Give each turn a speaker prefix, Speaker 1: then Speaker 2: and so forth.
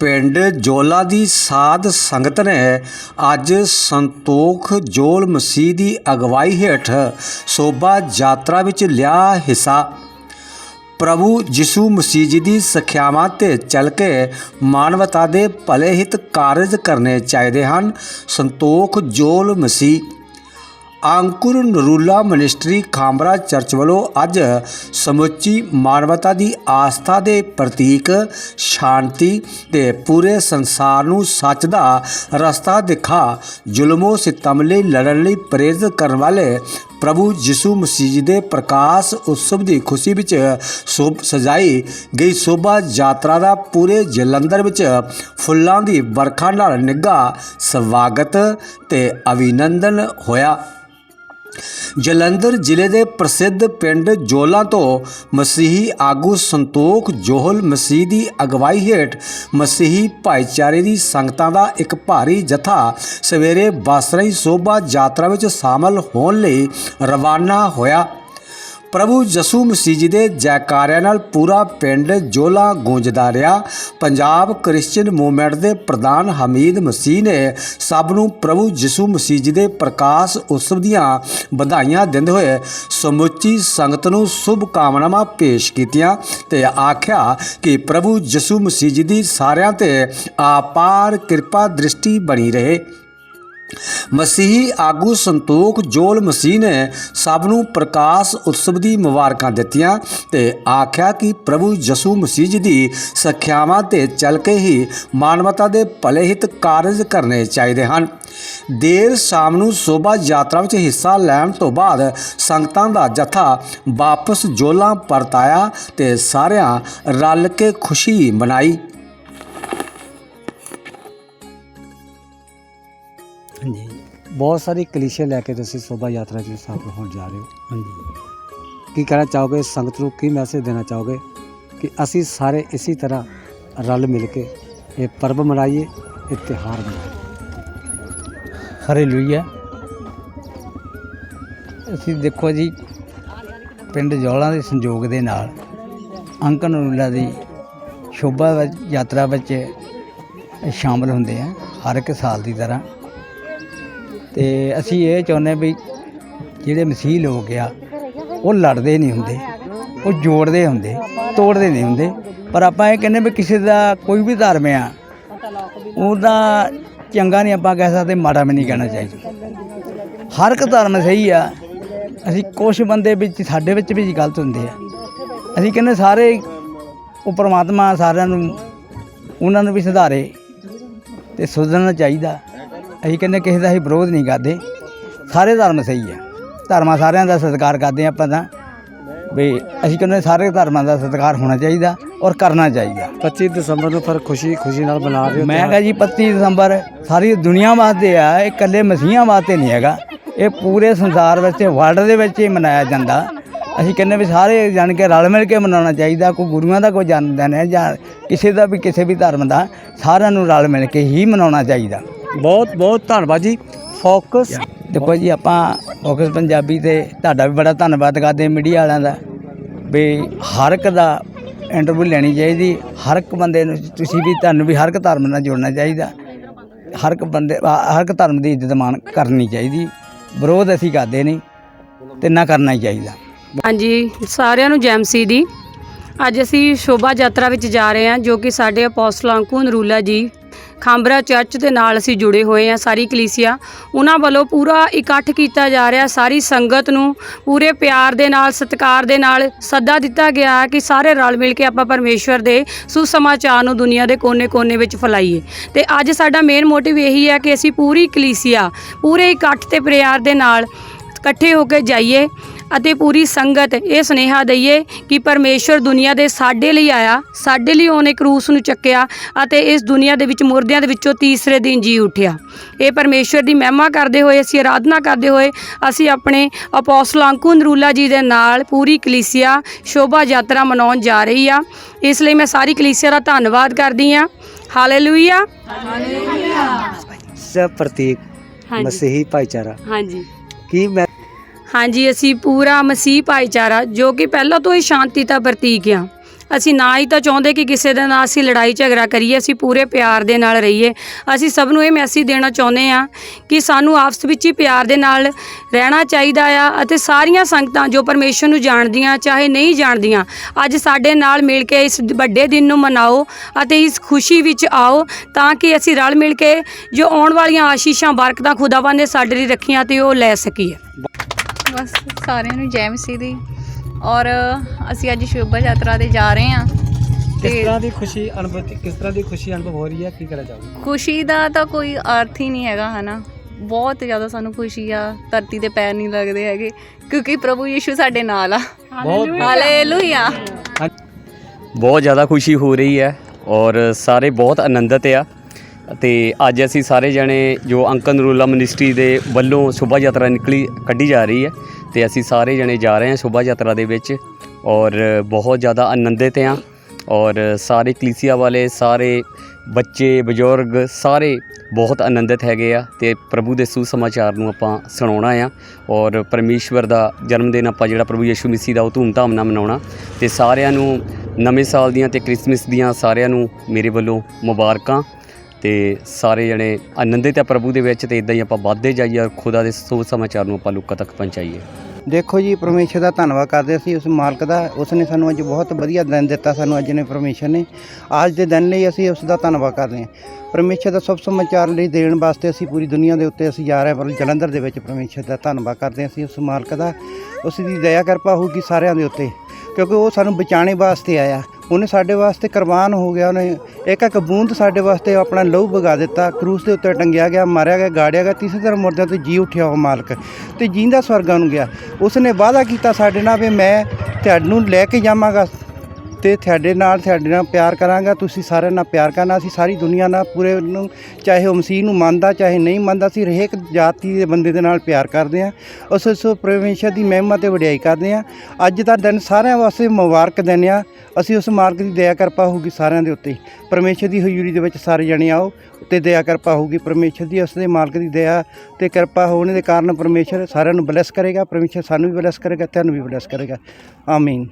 Speaker 1: ਪਿੰਡ ਜੋਲਾ ਦੀ ਸਾਧ ਸੰਗਤ ਨੇ ਅੱਜ ਸੰਤੋਖ ਜੋਲ ਮਸੀਹ ਦੀ ਅਗਵਾਈ ਹੇਠ ਸੋਭਾ ਯਾਤਰਾ ਵਿੱਚ ਲਿਆ ਹਿੱਸਾ। ਪ੍ਰਭੂ ਯਿਸੂ ਮਸੀਹ ਜੀ ਦੀ ਸਿੱਖਿਆਵਾਂ ਤੇ ਚੱਲ ਕੇ ਮਾਨਵਤਾ ਦੇ ਭਲੇ ਹਿੱਤ ਕਾਰਜ ਕਰਨੇ ਚਾਹੀਦੇ ਹਨ। ਸੰਤੋਖ ਜੋਲ ਮਸੀਹ ਅੰਕੁਰ ਨਰੂਲਾ ਮਿਨਿਸਟਰੀ ਖਾਂਬਰਾ ਚਰਚ ਵੱਲੋਂ ਅੱਜ ਸਮੁੱਚੀ ਮਾਨਵਤਾ ਦੀ ਆਸਥਾ ਦੇ ਪ੍ਰਤੀਕ ਸ਼ਾਂਤੀ ਤੇ ਪੂਰੇ ਸੰਸਾਰ ਨੂੰ ਸੱਚ ਦਾ ਰਸਤਾ ਦਿਖਾ ਜ਼ੁਲਮੋ ਸਿਤਮ ਲਈ ਲੜਨ ਲਈ ਪ੍ਰੇਰਿਤ ਕਰਨ ਵਾਲੇ ਪ੍ਰਭੂ ਯਿਸੂ ਮਸੀਹ ਦੇ ਪ੍ਰਕਾਸ਼ ਉਤਸਵ ਦੀ ਖੁਸ਼ੀ ਵਿੱਚ ਸੋਭ ਸਜਾਈ ਗਈ ਸੋਭਾ ਯਾਤਰਾ ਦਾ ਪੂਰੇ ਜਲੰਧਰ ਵਿੱਚ ਫੁੱਲਾਂ ਦੀ ਵਰਖਾ ਨਾਲ ਨਿੱਘਾ ਸਵਾਗਤ ਤੇ ਅਭਿਨੰਦਨ ਹੋਇਆ। ਜਲੰਧਰ ਜ਼ਿਲ੍ਹੇ ਦੇ ਪ੍ਰਸਿੱਧ ਪਿੰਡ ਜੋਲਾ ਤੋਂ ਮਸੀਹੀ ਆਗੂ ਸੰਤੋਖ ਜੋਹਲ ਮਸੀਹ ਦੀ ਅਗਵਾਈ ਹੇਠ ਮਸੀਹੀ ਭਾਈਚਾਰੇ ਦੀ ਸੰਗਤਾਂ ਦਾ ਇੱਕ ਭਾਰੀ ਜਥਾ ਸਵੇਰੇ ਬਾਸਰਾਈ ਸੋਭਾ ਯਾਤਰਾ ਵਿੱਚ ਸ਼ਾਮਲ ਹੋਣ ਲਈ ਰਵਾਨਾ ਹੋਇਆ। ਪ੍ਰਭੂ ਯਸੂ ਮਸੀਹ ਜੀ ਦੇ ਜੈਕਾਰਿਆਂ ਨਾਲ ਪੂਰਾ ਪਿੰਡ ਜੋਲਾ ਗੂੰਜਦਾ ਰਿਹਾ। ਪੰਜਾਬ ਕ੍ਰਿਸਚੀਅਨ ਮੂਵਮੈਂਟ ਦੇ ਪ੍ਰਧਾਨ ਹਮੀਦ ਮਸੀਹ ਨੇ ਸਭ ਨੂੰ ਪ੍ਰਭੂ ਯਸੂ ਮਸੀਹ ਜੀ ਦੇ ਪ੍ਰਕਾਸ਼ ਉਤਸਵ ਦੀਆਂ ਵਧਾਈਆਂ ਦਿੰਦੇ ਹੋਏ ਸਮੁੱਚੀ ਸੰਗਤ ਨੂੰ ਸ਼ੁਭ ਕਾਮਨਾਵਾਂ ਪੇਸ਼ ਕੀਤੀਆਂ ਤੇ ਆਖਿਆ ਕਿ ਪ੍ਰਭੂ ਯਸੂ ਮਸੀਹ ਜੀ ਦੀ ਸਾਰਿਆਂ ਤੇ ਆਪਾਰ ਕਿਰਪਾ ਦ੍ਰਿਸ਼ਟੀ ਬਣੀ ਰਹੇ। ਮਸੀਹੀ ਆਗੂ ਸੰਤੋਖ ਜੋਲ ਮਸੀਹ ਨੇ ਸਭ ਨੂੰ ਪ੍ਰਕਾਸ਼ ਉਤਸਵ ਦੀ ਮੁਬਾਰਕਾਂ ਦਿੱਤੀਆਂ ਤੇ ਆਖਿਆ ਕਿ ਪ੍ਰਭੂ ਯਸੂ ਮਸੀਹ ਜੀ ਦੀ ਸਿੱਖਿਆਵਾਂ ਤੇ ਚੱਲ ਕੇ ਹੀ ਮਾਨਵਤਾ ਦੇ ਭਲੇ ਹਿੱਤ ਕਾਰਜ ਕਰਨੇ ਚਾਹੀਦੇ ਹਨ। ਦੇਰ ਸ਼ਾਮ ਨੂੰ ਸੋਭਾ ਯਾਤਰਾ ਵਿੱਚ ਹਿੱਸਾ ਲੈਣ ਤੋਂ ਬਾਅਦ ਸੰਗਤਾਂ ਦਾ ਜਥਾ ਵਾਪਸ ਜੋਲਾ ਪਰਤਾਇਆ ਤੇ ਸਾਰਿਆਂ ਰਲ ਕੇ ਖੁਸ਼ੀ ਮਨਾਈ।
Speaker 2: ਹਾਂਜੀ।
Speaker 1: ਬਹੁਤ ਸਾਰੀ ਕਲੀਸ਼ੇ ਲੈ ਕੇ ਤੁਸੀਂ ਸੋਭਾ ਯਾਤਰਾ 'ਚ ਸ਼ਾਮਲ ਹੋਣ ਜਾ ਰਹੇ ਹੋ।
Speaker 2: ਹਾਂਜੀ।
Speaker 1: ਕੀ ਕਹਿਣਾ ਚਾਹੋਗੇ? ਸੰਗਤ ਨੂੰ ਕੀ ਮੈਸੇਜ ਦੇਣਾ ਚਾਹੋਗੇ? ਕਿ ਅਸੀਂ ਸਾਰੇ ਇਸੇ ਤਰ੍ਹਾਂ ਰਲ ਮਿਲ ਕੇ ਇਹ ਪਰਬ ਮਨਾਈਏ ਇਹ ਤਿਉਹਾਰ ਮਨਾਈਏ।
Speaker 2: ਹਾਲੇਲੂਇਆ ਅਸੀਂ ਦੇਖੋ ਜੀ ਪਿੰਡ ਜੌਲਾਂ ਦੇ ਸੰਯੋਗ ਦੇ ਨਾਲ ਅੰਕਨ ਨੂਲਾ ਦੀ ਸ਼ੋਭਾ ਯਾਤਰਾ ਵਿੱਚ ਸ਼ਾਮਲ ਹੁੰਦੇ ਆ ਹਰ ਇੱਕ ਸਾਲ ਦੀ ਤਰ੍ਹਾਂ। ਤੇ ਅਸੀਂ ਇਹ ਚਾਹੁੰਦੇ ਵੀ ਜਿਹੜੇ ਮਸੀਹ ਲੋਕ ਆ, ਉਹ ਲੜਦੇ ਨਹੀਂ ਹੁੰਦੇ, ਉਹ ਜੋੜਦੇ ਹੁੰਦੇ, ਤੋੜਦੇ ਨਹੀਂ ਹੁੰਦੇ। ਪਰ ਆਪਾਂ ਇਹ ਕਹਿੰਦੇ ਵੀ ਕਿਸੇ ਦਾ ਕੋਈ ਵੀ ਧਰਮ ਆ, ਉਹਦਾ ਚੰਗਾ ਨਹੀਂ ਆਪਾਂ ਕਹਿ ਸਕਦੇ, ਮਾੜਾ ਵੀ ਨਹੀਂ ਕਹਿਣਾ ਚਾਹੀਦਾ। ਹਰ ਇੱਕ ਧਰਮ ਸਹੀ ਆ, ਅਸੀਂ ਕੁਝ ਬੰਦੇ ਵਿੱਚ, ਸਾਡੇ ਵਿੱਚ ਵੀ ਗਲਤ ਹੁੰਦੇ ਆ। ਅਸੀਂ ਕਹਿੰਦੇ ਸਾਰੇ ਉਹ ਪ੍ਰਮਾਤਮਾ ਸਾਰਿਆਂ ਨੂੰ, ਉਹਨਾਂ ਨੂੰ ਵੀ ਸੁਧਾਰੇ ਤੇ ਸੁਧਰਨਾ ਚਾਹੀਦਾ। ਅਸੀਂ ਕਹਿੰਦੇ ਕਿਸੇ ਦਾ ਅਸੀਂ ਵਿਰੋਧ ਨਹੀਂ ਕਰਦੇ। ਸਾਰੇ ਧਰਮ ਸਹੀ ਆ। ਧਰਮਾਂ ਸਾਰਿਆਂ ਦਾ ਸਤਿਕਾਰ ਕਰਦੇ ਆ ਆਪਾਂ ਤਾਂ। ਵੀ ਅਸੀਂ ਕਹਿੰਦੇ ਸਾਰੇ ਧਰਮਾਂ ਦਾ ਸਤਿਕਾਰ ਹੋਣਾ ਚਾਹੀਦਾ ਔਰ ਕਰਨਾ ਚਾਹੀਦਾ।
Speaker 1: 25 ਦਸੰਬਰ ਨੂੰ ਫਿਰ ਖੁਸ਼ੀ ਖੁਸ਼ੀ ਨਾਲ ਮਨਾ ਰਹੇ ਹੋ
Speaker 2: ਮੈਂ ਕਹਾਂ ਜੀ 25 ਦਸੰਬਰ ਸਾਰੀ ਦੁਨੀਆ ਵਾਸਤੇ ਆ ਇਹ ਇਕੱਲੇ ਮਸੀਹਾਂ ਵਾਸਤੇ ਨਹੀਂ ਹੈਗਾ। ਇਹ ਪੂਰੇ ਸੰਸਾਰ ਵਿੱਚ ਵਰਲਡ ਦੇ ਵਿੱਚ ਹੀ ਮਨਾਇਆ ਜਾਂਦਾ। ਅਸੀਂ ਕਹਿੰਦੇ ਵੀ ਸਾਰੇ ਜਾਣ ਕੇ ਰਲ ਮਿਲ ਕੇ ਮਨਾਉਣਾ ਚਾਹੀਦਾ ਕੋਈ ਗੁਰੂਆਂ ਦਾ ਕੋਈ ਜਨਮ ਦਿਨ ਹੈ ਜਾਂ ਕਿਸੇ ਦਾ ਵੀ ਕਿਸੇ ਵੀ ਧਰਮ ਦਾ ਸਾਰਿਆਂ ਨੂੰ ਰਲ ਮਿਲ ਕੇ ਹੀ ਮਨਾਉਣਾ ਚਾਹੀਦਾ।
Speaker 1: ਬਹੁਤ ਬਹੁਤ ਧੰਨਵਾਦ ਜੀ। ਫੋਕਸ
Speaker 2: ਦੇਖੋ ਜੀ, ਆਪਾਂ ਫੋਕਸ ਪੰਜਾਬੀ ਤੇ ਤੁਹਾਡਾ ਵੀ ਬੜਾ ਧੰਨਵਾਦ ਕਰਦੇ ਹਾਂ ਮੀਡੀਆ ਵਾਲਿਆਂ ਦਾ ਵੀ ਹਰ ਇੱਕ ਦਾ ਇੰਟਰਵਿਊ ਲੈਣੀ ਚਾਹੀਦੀ। ਹਰ ਇੱਕ ਬੰਦੇ ਨੂੰ ਤੁਸੀਂ ਵੀ ਤੁਹਾਨੂੰ ਵੀ ਹਰ ਇੱਕ ਧਰਮ ਨਾਲ ਜੁੜਨਾ ਚਾਹੀਦਾ। ਹਰ ਇੱਕ ਬੰਦੇ ਹਰ ਇੱਕ ਧਰਮ ਦੀ ਇੱਜ਼ਤ ਮਾਣ ਕਰਨੀ ਚਾਹੀਦੀ। ਵਿਰੋਧ ਅਸੀਂ ਕਰਦੇ ਨਹੀਂ ਤੇ ਨਾ ਕਰਨਾ ਹੀ ਚਾਹੀਦਾ।
Speaker 3: ਹਾਂਜੀ, ਸਾਰਿਆਂ ਨੂੰ ਜੈਮਸੀ ਦੀ। ਅੱਜ ਅਸੀਂ ਸ਼ੋਭਾ ਯਾਤਰਾ ਵਿੱਚ ਜਾ ਰਹੇ ਹਾਂ ਜੋ ਕਿ ਸਾਡੇ ਅਪੋਸਟਲ ਅੰਕੂ ਨਰੂਲਾ ਜੀ ਖਾਂਬਰਾ ਚਰਚ ਦੇ ਨਾਲ ਅਸੀਂ ਜੁੜੇ ਹੋਏ ਹਾਂ, ਸਾਰੀ ਕਲੀਸਿਆ। ਉਹਨਾਂ ਵੱਲੋਂ ਪੂਰਾ ਇਕੱਠ ਕੀਤਾ ਜਾ ਰਿਹਾ, ਸਾਰੀ ਸੰਗਤ ਨੂੰ ਪੂਰੇ ਪਿਆਰ ਦੇ ਨਾਲ, ਸਤਿਕਾਰ ਦੇ ਨਾਲ ਸੱਦਾ ਦਿੱਤਾ ਗਿਆ ਕਿ ਸਾਰੇ ਰਲ ਮਿਲ ਕੇ ਆਪਾਂ ਪਰਮੇਸ਼ਵਰ ਦੇ ਸੁਸਮਾਚਾਰ ਨੂੰ ਦੁਨੀਆ ਦੇ ਕੋਨੇ-ਕੋਨੇ ਵਿੱਚ ਫੈਲਾਈਏ। ਤੇ ਅੱਜ ਸਾਡਾ ਮੇਨ ਮੋਟਿਵ ਇਹੀ ਹੈ ਕਿ ਅਸੀਂ ਪੂਰੀ ਕਲੀਸਿਆ, ਪੂਰੇ ਇਕੱਠ ਤੇ ਪਿਆਰ ਦੇ ਨਾਲ ਇਕੱਠੇ ਹੋ ਕੇ ਜਾਈਏ। ਅਤੇ ਪੂਰੀ ਸੰਗਤ ਇਹ ਸੁਨੇਹਾ ਦਈਏ ਕਿ ਪਰਮੇਸ਼ਵਰ ਦੁਨੀਆ ਦੇ ਸਾਡੇ ਲਈ ਆਇਆ ਸਾਡੇ ਲਈ ਉਹਨੇ ਕਰੂਸ ਨੂੰ ਚੱਕਿਆ ਅਤੇ ਇਸ ਦੁਨੀਆ ਦੇ ਵਿੱਚ ਮੁਰਦਿਆਂ ਦੇ ਵਿੱਚੋਂ ਤੀਸਰੇ ਦਿਨ ਜੀ ਉੱਠਿਆ। ਇਹ ਪਰਮੇਸ਼ਵਰ ਦੀ ਮਹਿਮਾ ਕਰਦੇ ਹੋਏ ਅਸੀਂ ਆਰਾਧਨਾ ਕਰਦੇ ਹੋਏ ਅਸੀਂ ਆਪਣੇ ਅਪੋਸਟਲ ਅੰਕੂ ਨਰੂਲਾ ਜੀ ਦੇ ਨਾਲ ਪੂਰੀ ਕਲੀਸਿਆ ਸ਼ੋਭਾ ਯਾਤਰਾ ਮਨਾਉਣ ਜਾ ਰਹੀ ਆ। ਇਸ ਲਈ ਮੈਂ ਸਾਰੀ ਕਲੀਸਿਆ ਦਾ ਧੰਨਵਾਦ ਕਰਦੀ ਆ। ਹਾਲੇਲੂਇਆ
Speaker 1: ਸ ਪ੍ਰਤੀਕ
Speaker 3: ਹਾਂਜੀ।
Speaker 1: ਮਸੀਹੀ ਭਾਈਚਾਰਾ।
Speaker 3: ਹਾਂਜੀ।
Speaker 1: ਕੀ ਮੈਂ
Speaker 3: ਹਾਂਜੀ, ਅਸੀਂ ਪੂਰਾ ਮਸੀਹ ਭਾਈਚਾਰਾ, ਜੋ ਕਿ ਪਹਿਲਾਂ ਤੋਂ ਹੀ ਸ਼ਾਂਤੀ ਦਾ ਪ੍ਰਤੀਕ ਆ। ਅਸੀਂ ਨਾ ਹੀ ਤਾਂ ਚਾਹੁੰਦੇ ਕਿ ਕਿਸੇ ਦੇ ਨਾਲ ਅਸੀਂ ਲੜਾਈ ਝਗੜਾ ਕਰੀਏ, ਅਸੀਂ ਪੂਰੇ ਪਿਆਰ ਦੇ ਨਾਲ ਰਹੀਏ। ਅਸੀਂ ਸਭ ਨੂੰ ਇਹ ਮੈਸੇਜ ਦੇਣਾ ਚਾਹੁੰਦੇ ਆ ਕਿ ਸਾਨੂੰ ਆਪਸ ਵਿੱਚ ਹੀ ਪਿਆਰ ਦੇ ਨਾਲ ਰਹਿਣਾ ਚਾਹੀਦਾ ਆ ਅਤੇ ਸਾਰੀਆਂ ਸੰਗਤਾਂ ਜੋ ਪਰਮੇਸ਼ਰ ਨੂੰ ਜਾਣਦੀਆਂ, ਚਾਹੇ ਨਹੀਂ ਜਾਣਦੀਆਂ, ਅੱਜ ਸਾਡੇ ਨਾਲ ਮਿਲ ਕੇ ਇਸ ਵੱਡੇ ਦਿਨ ਨੂੰ ਮਨਾਓ ਅਤੇ ਇਸ ਖੁਸ਼ੀ ਵਿੱਚ ਆਓ ਤਾਂ ਕਿ ਅਸੀਂ ਰਲ ਮਿਲ ਕੇ ਜੋ ਆਉਣ ਵਾਲੀਆਂ ਆਸ਼ੀਸ਼ਾਂ ਬਰਕਤਾਂ ਖੁਦਾਵੰਦ ਨੇ ਸਾਡੇ ਲਈ ਰੱਖੀਆਂ ਤੇ ਉਹ ਲੈ ਸਕੀਏ।
Speaker 4: ਬਸ ਸਾਰਿਆਂ ਨੂੰ ਜੈ ਮਸੀਹ ਦੀ। ਔਰ ਅਸੀਂ ਅੱਜ ਸ਼ੋਭਾ ਯਾਤਰਾ ਤੇ ਜਾ ਰਹੇ ਹਾਂ।
Speaker 5: ਕਿਸ ਤਰ੍ਹਾਂ ਦੀ ਖੁਸ਼ੀ ਅਨੁਭੂਤੀ ਕਿਸ ਤਰ੍ਹਾਂ ਦੀ ਖੁਸ਼ੀ ਅਨੁਭਵ ਹੋ ਰਹੀ ਹੈ? ਕੀ ਕਹਿਣਾ ਚਾਹੋਗੇ?
Speaker 4: ਖੁਸ਼ੀ ਦਾ ਤਾਂ ਕੋਈ ਅਰਥ ਹੀ ਨਹੀਂ ਹੈਗਾ ਹਨਾ? ਬਹੁਤ ਜ਼ਿਆਦਾ ਸਾਨੂੰ ਖੁਸ਼ੀ ਆ। ਧਰਤੀ ਤੇ ਪੈਰ ਨਹੀਂ ਲੱਗਦੇ ਹੈਗੇ ਕਿਉਂਕਿ ਪ੍ਰਭੂ ਯੀਸ਼ੂ ਸਾਡੇ ਨਾਲ ਆ।
Speaker 5: ਬਹੁਤ
Speaker 4: ਹਾਲੇਲੂਇਆ
Speaker 6: ਬਹੁਤ ਜ਼ਿਆਦਾ ਖੁਸ਼ੀ ਹੋ ਰਹੀ ਹੈ ਔਰ ਸਾਰੇ ਬਹੁਤ ਆਨੰਦਿਤ ਆ। ਤੇ ਅੱਜ ਅਸੀਂ ਸਾਰੇ ਜਣੇ ਜੋ ਅੰਕਲ ਨਰੂਲਾ ਮਿਨਿਸਟਰੀ ਦੇ ਵੱਲੋਂ ਸ਼ੋਭਾ ਯਾਤਰਾ ਨਿਕਲੀ, ਕੱਢੀ ਜਾ ਰਹੀ ਹੈ ਤੇ ਅਸੀਂ ਸਾਰੇ ਜਣੇ ਜਾ ਰਹੇ ਹਾਂ ਸ਼ੋਭਾ ਯਾਤਰਾ ਦੇ ਵਿੱਚ ਔਰ ਬਹੁਤ ਜ਼ਿਆਦਾ ਆਨੰਦਿਤ ਹਾਂ ਔਰ ਸਾਰੇ ਕਲੀਸੀਆ ਵਾਲੇ, ਸਾਰੇ ਬੱਚੇ, ਬਜ਼ੁਰਗ ਸਾਰੇ ਬਹੁਤ ਆਨੰਦਿਤ ਹੈਗੇ ਆ ਤੇ ਪ੍ਰਭੂ ਦੇ ਸੁਸਮਾਚਾਰ ਨੂੰ ਆਪਾਂ ਸੁਣਾਉਣਾ ਆ ਔਰ ਪਰਮੇਸ਼ਵਰ ਦਾ ਜਨਮ ਦਿਨ ਆਪਾਂ ਜਿਹੜਾ ਪ੍ਰਭੂ ਯਿਸੂ ਮਸੀਹ ਦਾ ਉਹ ਧੂਮਧਾਮ ਨਾਲ ਮਨਾਉਣਾ ਤੇ ਸਾਰਿਆਂ ਨੂੰ ਨਵੇਂ ਸਾਲ ਦੀਆਂ ਤੇ ਕ੍ਰਿਸਮਸ ਦੀਆਂ ਸਾਰਿਆਂ ਨੂੰ ਮੇਰੇ ਵੱਲੋਂ ਮੁਬਾਰਕਾਂ ਤੇ ਸਾਰੇ ਜਣੇ ਆਨੰਦਿਤ ਆ ਪ੍ਰਭੂ ਦੇ ਵਿੱਚ ਤੇ ਇਦਾਂ ਹੀ ਆਪਾਂ ਵੱਧਦੇ ਜਾਈਏ ਔਰ ਖੁਦਾ ਦੇ ਸੁਸਮਾਚਾਰ ਨੂੰ ਆਪਾਂ ਲੋਕਾਂ ਤੱਕ ਪਹੁੰਚਾਈਏ।
Speaker 7: ਦੇਖੋ ਜੀ, ਪਰਮੇਸ਼ਰ ਦਾ ਧੰਨਵਾਦ ਕਰਦੇ ਅਸੀਂ, ਉਸ ਮਾਲਕ ਦਾ ਉਸ ਨੇ ਸਾਨੂੰ ਅੱਜ ਬਹੁਤ ਵਧੀਆ ਦਿਨ ਦਿੱਤਾ, ਸਾਨੂੰ ਅੱਜ ਨੇ ਪਰਮੇਸ਼ਰ ਨੇ। ਅੱਜ ਦੇ ਦਿਨ ਲਈ ਅਸੀਂ ਉਸ ਦਾ ਧੰਨਵਾਦ ਕਰਦੇ ਹਾਂ। ਪਰਮੇਸ਼ਰ ਦਾ ਸਭ ਸਮਾਚਾਰ ਲਈ ਦੇਣ ਵਾਸਤੇ ਅਸੀਂ ਪੂਰੀ ਦੁਨੀਆ ਦੇ ਉੱਤੇ ਅਸੀਂ ਜਾ ਰਹੇ ਹਾਂ, ਪਰ ਜਲੰਧਰ ਦੇ ਵਿੱਚ ਪਰਮੇਸ਼ਰ ਦਾ ਧੰਨਵਾਦ ਕਰਦੇ ਹਾਂ ਅਸੀਂ, ਉਸ ਮਾਲਕ ਦਾ। ਉਸ ਦੀ ਦਇਆ ਕਿਰਪਾ ਹੋਊਗੀ ਸਾਰਿਆਂ ਦੇ ਉੱਤੇ। ਕਿਉਂਕਿ ਉਹ ਸਾਨੂੰ ਬਚਾਉਣੇ ਵਾਸਤੇ ਆਇਆ। ਉਹਨੇ ਸਾਡੇ ਵਾਸਤੇ ਕੁਰਬਾਨ ਹੋ ਗਿਆ। ਉਹਨੇ ਇੱਕ ਇੱਕ ਬੂੰਦ ਸਾਡੇ ਵਾਸਤੇ ਆਪਣਾ ਲਹੂ ਵਗਾ ਦਿੱਤਾ। ਕਰੂਸ ਦੇ ਉੱਤੇ ਟੰਗਿਆ ਗਿਆ, ਮਾਰਿਆ ਗਿਆ, ਗਾੜਿਆ ਗਿਆ। ਤੀਸਰੇ ਦਿਨ ਮੁਰਦਿਆਂ ਤੋਂ ਜੀ ਉੱਠਿਆ ਉਹ ਮਾਲਕ ਤੇ ਜੀਂਦਾ ਸਵਰਗਾਂ ਨੂੰ ਗਿਆ। ਉਸਨੇ ਵਾਅਦਾ ਕੀਤਾ ਸਾਡੇ ਨਾਲ ਵੀ ਮੈਂ ਤੁਹਾਨੂੰ ਲੈ ਕੇ ਜਾਵਾਂਗਾ। ਤੇ ਤੁਹਾਡੇ ਨਾਲ ਤੁਹਾਡੇ ਨਾਲ ਪਿਆਰ ਕਰਾਂਗਾ। ਤੁਸੀਂ ਸਾਰਿਆਂ ਨਾਲ ਪਿਆਰ ਕਰਨਾ, ਅਸੀਂ ਸਾਰੀ ਦੁਨੀਆ ਨਾਲ ਪੂਰੇ ਨੂੰ ਚਾਹੇ ਉਹ ਮਸੀਹ ਨੂੰ ਮੰਨਦਾ, ਚਾਹੇ ਨਹੀਂ ਮੰਨਦਾ, ਅਸੀਂ ਹਰੇਕ ਜਾਤੀ ਦੇ ਬੰਦੇ ਦੇ ਨਾਲ ਪਿਆਰ ਕਰਦੇ ਹਾਂ। ਉਸ ਉਸ ਪਰਮੇਸ਼ਰ ਦੀ ਮਹਿਮਾ ਤੇ ਵਡਿਆਈ ਕਰਦੇ ਹਾਂ। ਅੱਜ ਦਾ ਦਿਨ ਸਾਰਿਆਂ ਵਾਸਤੇ ਮੁਬਾਰਕ ਦਿਨ ਆ ਅਸੀਂ ਉਸ ਮਾਰਗ ਦੀ ਦਇਆ ਕਿਰਪਾ ਹੋਊਗੀ ਸਾਰਿਆਂ ਦੇ ਉੱਤੇ। ਪਰਮੇਸ਼ਰ ਦੀ ਹਜ਼ੂਰੀ ਦੇ ਵਿੱਚ ਸਾਰੇ ਜਣੇ ਆਓ ਤੇ ਦਇਆ ਕਿਰਪਾ ਹੋਊਗੀ। ਪਰਮੇਸ਼ਰ ਦੀ ਉਸ ਦੇ ਮਾਲਕ ਦੀ ਦਇਆ ਤੇ ਕਿਰਪਾ ਹੋਣ ਦੇ ਕਾਰਨ ਪਰਮੇਸ਼ਰ ਸਾਰਿਆਂ ਨੂੰ ਬਲੈਸ ਕਰੇਗਾ। ਪਰਮੇਸ਼ਰ ਸਾਨੂੰ ਵੀ ਬਲੈਸ ਕਰੇਗਾ, ਤੁਹਾਨੂੰ ਵੀ ਬਲੈਸ ਕਰੇਗਾ। ਆਮੀਨ।